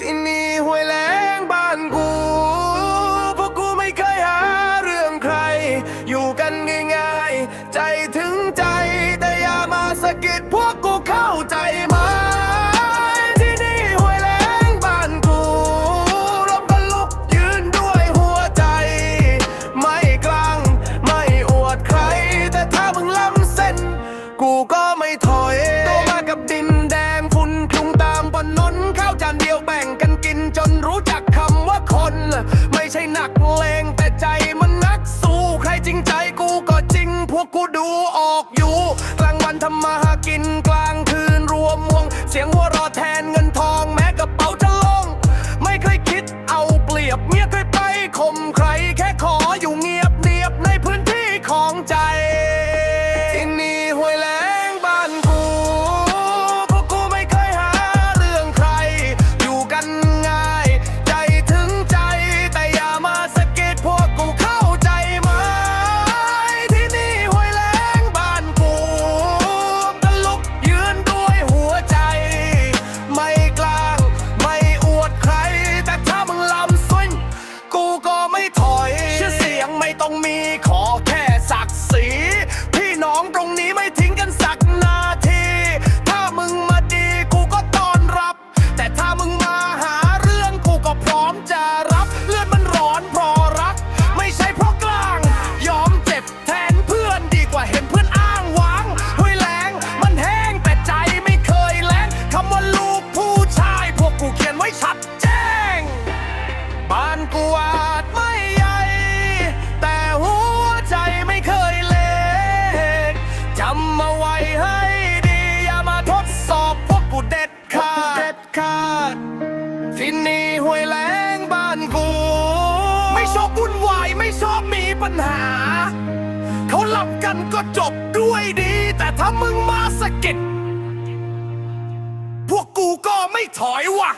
ที่นี่ห้วยแล้งบ้านกูเพวกกูไม่เคยหาเรื่องใคร อยู่กันง่ายๆ ใจถึงใจ แต่อย่ามาสะกิดพวกกูเข้าใจไหมที่นี่ห้วยแล้งบ้านกูรบกันลุกยืนด้วยหัวใจ ไม่กลางไม่อวดใคร แต่ถ้ามึงล้ำเส้น กูก็ไม่ถอยโตมากับดิน ใจกูก็จริง พวกกูดูออกอยู่ กลางวันทำมาหากินกลางคืนรวมวง เสียงหัวรอแทนเงินทองแม้กระเป๋าจะลง ไม่เคยคิดเอาเปรียบเมียเคยไปข่มใคร แค่ขออยู่เงียบเนียบในพื้นที่ของใจ กูอาจไม่ใหญ่ แต่หัวใจไม่เคยเล็กจำมาไว้ให้ดี อย่ามาทดสอบพวกกูเด็ดขาดเด็ดขาดที่นี่ห้วยแล้งบ้านกู ไม่ชอบวุ่นวายไม่ชอบมีปัญหา เขาหลับกันก็จบด้วยดี แต่ถ้ามึงมาสะกิดพวกกูก็ไม่ถอยว่ะ